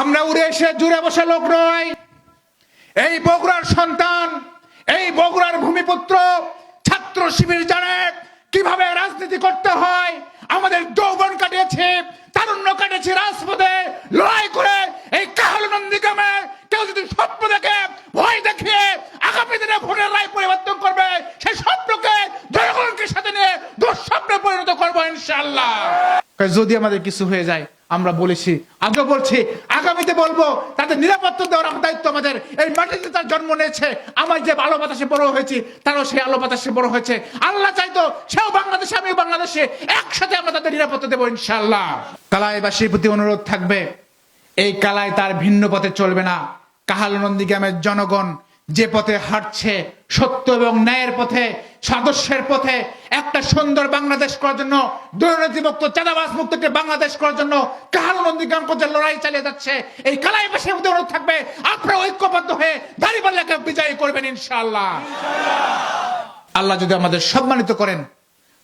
আমরা উড়ে এসে জুড়ে বসে লোক নয়। এই বগুড়ার সন্তান, এই বগুড়ার ভূমিপুত্র ছাত্র শিবির জানে কীভাবে রাজনীতি করতে হয়। আমাদের যৌবন কাটিয়েছে, তারুণ্য কাটিয়েছে রাজপথে। লড়াই করে এই কাহল নন্দীগ্রামে কেউ যদি স্বপ্ন দেখে, ভয় দেখিয়ে আগামী দিনে ভোটের রায় পরিবর্তন করবে সেই স্বপ্নকে জনগণকে সাথে নিয়ে দুঃস্বপ্নে পরিণত করব ইনশাল্লাহ যদি আমাদের কিছু হয়ে যায়, আমরা বলেছি আগে বলছি আগামীতে বলব, তাদের নিরাপত্তা দেওয়ার দায়িত্ব আমাদের। এই মাটিতে তার জন্ম নিয়েছে আমার যে আলো বাতাসে বড় হয়েছি, তারও সেই আলো বাতাসে বড় হয়েছে। আল্লাহ চাইতো সেও বাংলাদেশে, আমিও বাংলাদেশে, একসাথে আমরা তাদের নিরাপত্তা দেবো ইনশাল্লাহ কালাইবাসীর প্রতি অনুরোধ থাকবে, এই কালায় তার ভিন্ন পথে চলবে না। কাহাল নন্দী গ্রামের জনগণ যে পথে হাঁটছে, সত্য এবং ন্যায়ের পথে সদস্যের পথে একটা সুন্দর বাংলাদেশ করার জন্য, দুর্নীতিমুক্ত চাঁদাবাস মুক্ত একটি বাংলাদেশ করার জন্য কাহাল নন্দীগ্রাম পর্যন্ত লড়াই চালিয়ে যাচ্ছে। এই কালাই পাশের মধ্যে অনুরোধ থাকবে, আপনারা ঐক্যবদ্ধ হয়ে দাঁড়িপাল্লাকে বিজয়ী করবেন ইনশাআল্লাহ। আল্লাহ যদি আমাদের সম্মানিত করেন,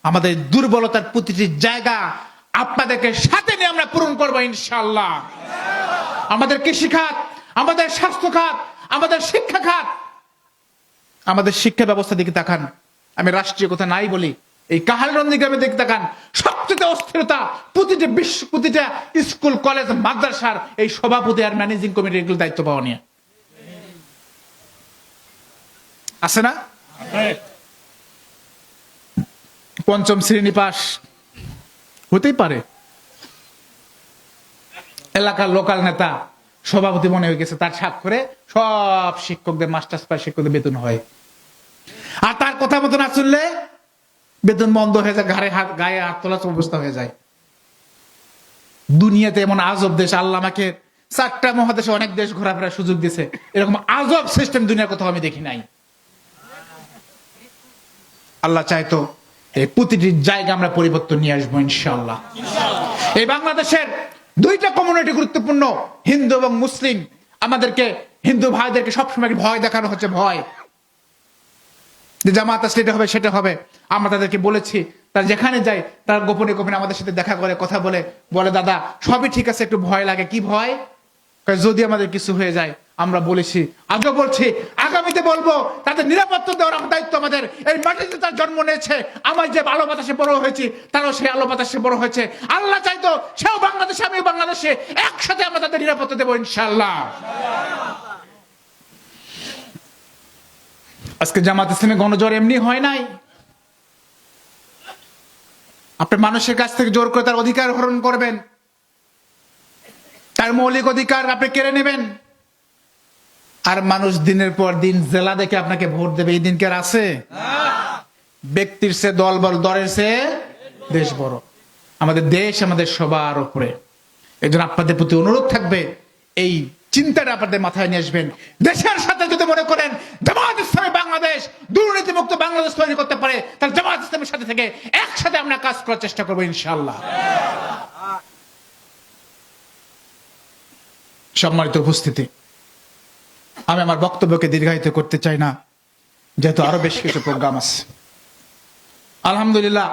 আমাদের দুর্বলতার প্রতিটি জায়গা আপনাদেরকে সাথে নিয়ে আমরা পূরণ করব ইনশাআল্লাহ। আমাদের কৃষি খাত আমাদের স্বাস্থ্য খাত আমাদের শিক্ষা খাত আমাদের শিক্ষা ব্যবস্থা দিকে তাকান। আমি রাষ্ট্রীয় কথা নাই বলি। এই কাহালরন্দি গ্রামে দিকে তাকান সবচেয়ে অস্থিরতা প্রতিটা বিশ্ব প্রতিটা স্কুল, কলেজ, মাদ্রাসার এই সভাপতি আর ম্যানেজিং কমিটির এগুলো দায়িত্ব পাওয়া নিয়ে। আছে না? পঞ্চম শ্রেণি পাস হতেই পারে। এলাকার লোকাল নেতা, সভাপতি মনে হয়ে গেছে, তার স্বাক্ষরে সব শিক্ষকদের, মাস্টার্স পাস শিক্ষকদের বেতন হয়। আর তার কথা মতো না শুনলে বেতন বন্ধ হয়ে যায়, ঘাড়ে হাত গায়ে হাত তোলা অবস্থা হয়ে যায়। দুনিয়াতে এমন আজব দেশ, আল্লাহ আমাকে চারটা মহাদেশে অনেক দেশ ঘোরাফেরার সুযোগ দিয়েছে। এরকম আজব সিস্টেম দুনিয়ার কোথাও আমি দেখি নাই। আল্লাহ চাইতো এই প্রতিটি জায়গা আমরা পরিবর্তন নিয়ে আসব ইনশাল্লাহ এই বাংলাদেশের দুইটা কমিউনিটি গুরুত্বপূর্ণ, হিন্দু এবং মুসলিম। আমাদেরকে, হিন্দু ভাইদেরকে সবসময় ভয় দেখানো হচ্ছে, ভয়। যে জামাত আসলে এটা হবে, সেটা হবে। আমরা তাদেরকে বলেছি, তার যেখানে যাই তার গোপনে গোপনে আমাদের সাথে দেখা করে, কথা বলে। বলে, দাদা, সবই ঠিক আছে, একটু ভয় লাগে। কি ভয়? যদি আমাদের কিছু হয়ে যায়, আমরা বলেছি আগে বলছি, আগামীতে বলব, তাদের নিরাপত্তা দেওয়ার দায়িত্ব আমাদের। এই মাটিতে তার জন্ম নিয়েছে, আমার যে আলো বাতাসে বড় হয়েছি, তারও সেই আলো বাতাসে বড় হয়েছে। আল্লাহ চাইতো, সেও বাংলাদেশে, আমিও বাংলাদেশে, একসাথে আমরা তাদের নিরাপত্তা দেবো ইনশাল্লাহ আজকে জামাত ইসলামে গণজোর এমনি হয় নাই। আপনি মানুষের কাছ থেকে জোর করে তার অধিকার হরণ করবেন। তার মৌলিক অধিকার আপনি কেড়ে নেবেন। আর মানুষ দিনের পর দিন জেলা দেখে আপনাকে ভোট দেবে, এই দিনকে আর আছে। ব্যক্তির সে দল বল, দলের সে দেশ বড়। আমাদের দেশ, আমাদের সবার উপরে। এই জন্য আপনাদের প্রতি অনুরোধ থাকবে, এই চিন্তাটা আপনাদের মাথায় নিয়ে আসবেন। দেশের সাথে যদি মনে করেন, জামাত ইসলামী বাংলাদেশ দুর্নীতিমুক্ত বাংলাদেশ তৈরি করতে পারে, তাহলে জামাত ইসলামের সাথে থেকে একসাথে আমরা কাজ করার চেষ্টা করব ইনশাল্লাহ সম্মানিত উপস্থিতি, আমি আমার বক্তব্যকে দীর্ঘায়িত করতে চাই না, যেহেতু আরও বেশ কিছু প্রোগ্রাম আছে। আলহামদুলিল্লাহ,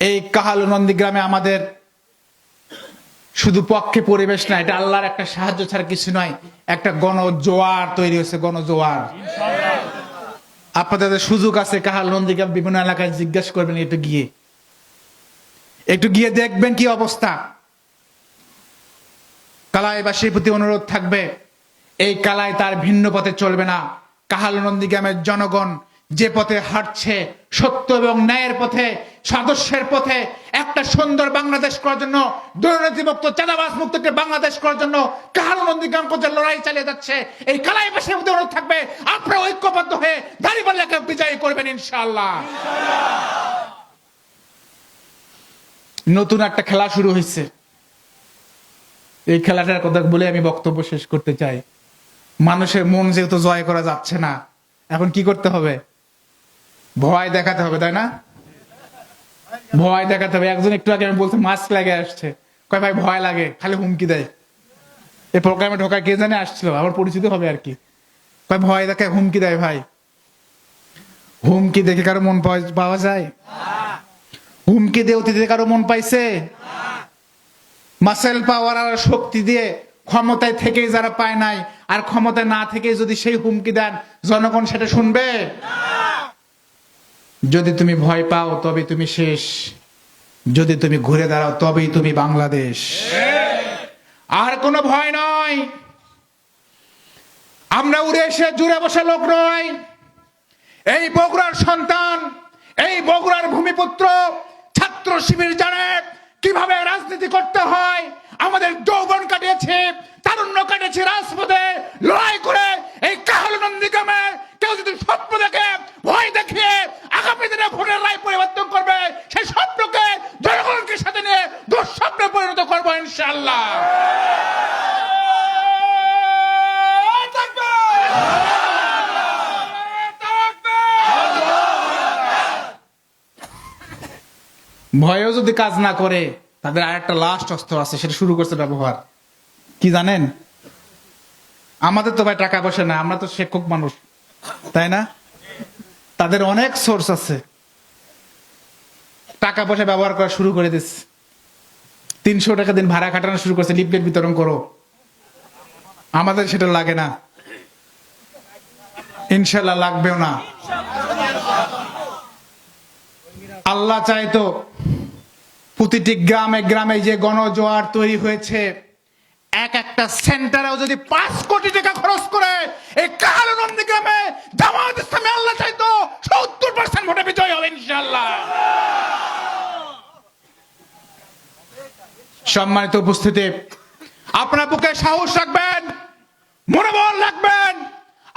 এই কাহাল নন্দীগ্রামে আমাদের শুধু পক্ষে পরিবেশ না, এটা আল্লাহর একটা সাহায্য ছাড়া কিছু নয়, একটা গণ জোয়ার তৈরি হয়েছে গণ জোয়ার আপনাদের সুযোগ আছে, কাহাল নন্দীগ্রাম বিভিন্ন এলাকায় জিজ্ঞেস করবেন একটু গিয়ে। একটু গিয়ে দেখবেন কি অবস্থা। কালাইবাসীর প্রতি অনুরোধ থাকবে, এই কালায় তার ভিন্ন পথে চলবে না। কাহাল নন্দীগ্রামের জনগণ যে পথে হাঁটছে সত্য এবং ন্যায়ের পথে, সদস্যের পথে, একটা সুন্দর বাংলাদেশ করার জন্য, দুর্নীতিমুক্ত চাঁদাবাস মুক্ত বাংলাদেশ করার জন্য কাহাল নন্দীগ্রাম পর্যন্ত লড়াই চালিয়ে যাচ্ছে। এই কালাইবাসীর প্রতি অনুরোধ থাকবে, আপনারা ঐক্যবদ্ধ হয়ে দাঁড়িপাল্লাকে বিজয়ী করবেন ইনশাআল্লাহ। নতুন একটা খেলা শুরু হয়েছে। এই খেলাটার কথা বলে আমি বক্তব্য শেষ করতে চাই। মানুষের মন যেহেতু জয় করা যাচ্ছে না, এখন কি করতে হবে? ভয় দেখাতে হবে, তাই না? ভয় দেখাতে হবে। একজন একটু আগে আমি বলতে মাস্ক লাগে আসছে। কয় ভাই, ভয় লাগে, খালি হুমকি দেয়। এই প্রোগ্রামে ঢোকায় কে জানে আসছিল? আমার পরিচিত হবে আর কি। ভয় দেখায়, হুমকি দেয় ভাই। হুমকি দেখে কারও মন পাওয়া- যায়? হুমকি দিয়ে অতীতে কারও মন পাইছে? মাসেল পাওয়ার আর শক্তি দিয়ে ক্ষমতায় থেকেই যারা পায় নাই, আর ক্ষমতায় না থেকে যদি সেই হুমকি দেন, জনগণ সেটা শুনবে? যদি তুমি ভয় পাও তবে তুমি শেষ। যদি তুমি ঘুরে দাঁড়াও, তবেই তুমি বাংলাদেশ। আর কোনো ভয় নয়। আমরা উড়ে এসে জুড়ে বসে লোক নয়। এই বগুড়ার সন্তান, এই বগুড়ার ভূমিপুত্র, ছাত্র শিবির জানে কীভাবে রাজনীতি করতে হয়। আমাদের যৌবন কাটিয়েছে, তারুণ্য কাটিয়েছে রাজপথে লড়াই করে এই কাহল নন্দীগ্রামে কেউ যদি স্বপ্ন দেখে ভয় দেখিয়ে আগামী দিনে ভোটের রায় পরিবর্তন করবে সেই স্বপ্নকে জনগণকে সাথে নিয়ে দুঃস্বপ্নে পরিণত করব ইনশাল্লাহ ভয়েও যদি কাজ না করে, তাদের আর একটা লাস্ট অস্ত্র আছে, সেটা শুরু করছে ব্যবহার। কি জানেন? আমাদের তো ভাই টাকা পয়সা না আমরা তো শিক্ষক মানুষ, তাই না? তাদের অনেক সোর্স আছে। টাকা পয়সা ব্যবহার করা শুরু করে দিচ্ছে তিনশো টাকা দিন ভাড়া খাটানো শুরু করছে লিফলেট বিতরণ করো। আমাদের সেটা লাগে না। ইনশাল্লাহ লাগবেও না। আল্লাহ চাইতো প্রতিটি গ্রামে গ্রামে যে গণজোয়ার তৈরি হয়েছে, এক একটা সেন্টারেও যদি পাঁচ কোটি টাকা খরচ করে, এই কাহালনন্দী গ্রামে জামাত আল্লাহ সত্তর পার্সেন্ট ভোটে বিজয় হবে ইনশাল্লাহ সম্মানিত উপস্থিতি, আপনার বুকে সাহস রাখবেন, মনোবল রাখবেন,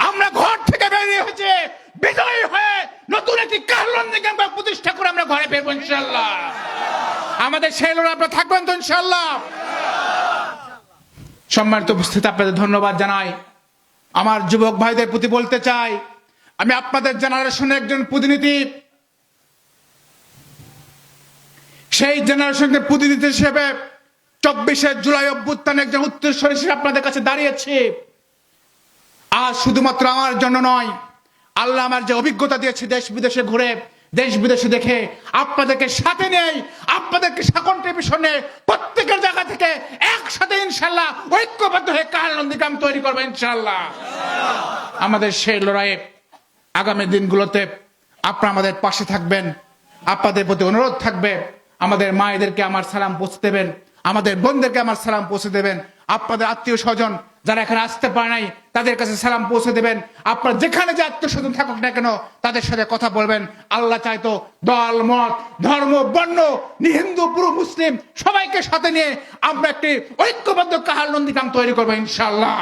আমরা ঘর থেকে বেরিয়ে হয়েছে বিজয়ী হয়ে নতুন একটি কাহলন্দি গ্রাম প্রতিষ্ঠা করে আমরা ঘরে ফিরবো ইনশাল্লাহ আমাদের সেই আপনারা থাকবেন তো ইনশাল্লাহ সম্মানিত উপস্থিতি, আপনাদের ধন্যবাদ জানাই। আমার যুবক ভাইদের প্রতি বলতে চাই, আমি আপনাদের জেনারেশনে একজন প্রতিনিধি। সেই জেনারেশনের প্রতিনিধি হিসেবে চব্বিশে জুলাই অভ্যুত্থানে একজন উত্তরস্বর হিসেবে আপনাদের কাছে দাঁড়িয়েছি। আর শুধুমাত্র আমার জন্য নয়, আল্লাহ আমার যে অভিজ্ঞতা দিয়েছে দেশ বিদেশে ঘুরে দেশ বিদেশে দেখে আপনাদেরকে সাথে নেই আপনাদেরকে কন্ট্রিবিউশনে প্রত্যেকের জায়গা থেকে একসাথে ইনশাল্লাহ ঐক্যবদ্ধ হয়ে কাল নন্দীগ্রাম তৈরি করব ইনশাল্লাহ আমাদের সেই লড়াইয়ে আগামী দিনগুলোতে আপনারা আমাদের পাশে থাকবেন, আপনাদের প্রতি অনুরোধ থাকবে, আমাদের মায়েদেরকে আমার সালাম পৌঁছে দেবেন, আমাদের বোনদেরকে আমার সালাম পৌঁছে দেবেন, আপনাদের আত্মীয় স্বজন যারা এখানে আসতে পারে নাই, তাদের কাছে সালাম পৌঁছে দেবেন। আপনার যেখানে যে আত্মীয় স্বজন থাকুক না কেন, তাদের সাথে কথা বলবেন। আল্লাহ চাইতো দল, মত, ধর্ম, বর্ণ হিন্দু, পুরো মুসলিম সবাইকে সাথে নিয়ে আমরা একটি ঐক্যবদ্ধ কাহাল নন্দীগ্রাম তৈরি করব ইনশাল্লাহ